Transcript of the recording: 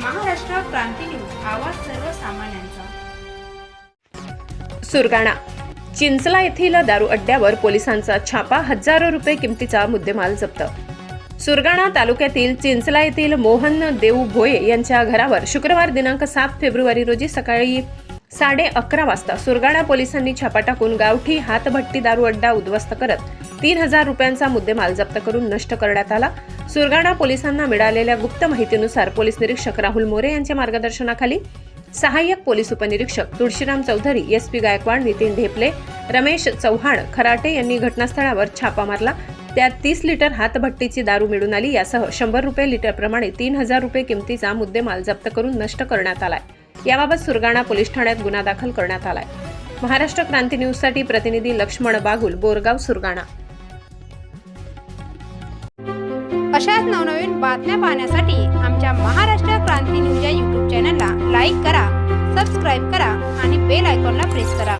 क्रांती news आवाज सर्वसामान्यांचा. सुरगाणा. चिंचला येथील दारू अड्ड्यावर पोलिसांचा छापा हजारो रुपये किमतीचा मुद्देमाल जप्त. सुरगाणा तालुक्यातील चिंचला येथील मोहन देऊ भोये यांच्या घरावर शुक्रवार दिनांक सात फेब्रुवारी रोजी सकाळी साडे अकरा वाजता सुरगाणा पोलिसांनी छापा टाकून गावठी हातभट्टी दारू अड्डा उद्ध्वस्त करत तीन हजार रुपयांचा मुद्देमाल जप्त करून नष्ट करण्यात आला. सुरगाणा पोलिसांना मिळालेल्या गुप्त माहितीनुसार पोलीस निरीक्षक राहुल मोरे यांच्या मार्गदर्शनाखाली सहाय्यक पोलीस उपनिरीक्षक तुळशीराम चौधरी एस पी गायकवाड नितीन ढेपले रमेश चव्हाण खराटे यांनी घटनास्थळावर छापा मारला. त्यात तीस लिटर हातभट्टीची दारू मिळून आली. यासह शंभर रुपये लिटरप्रमाणे तीन हजार रुपये किमतीचा मुद्देमाल जप्त करून नष्ट करण्यात आलाय. याबाबत सुरगाणा पोलीस ठाण्यात गुन्हा दाखल करण्यात आलाय. महाराष्ट्र क्रांती न्यूजसाठी प्रतिनिधी लक्ष्मण बागुल बोरगाव सुरगाणा. अशाच नवनवीन बातम्या पाहण्यासाठी आमच्या महाराष्ट्र क्रांती न्यूज या यूट्यूब चॅनलला लाईक करा सबस्क्राईब करा आणि बेल आयकॉनला प्रेस करा.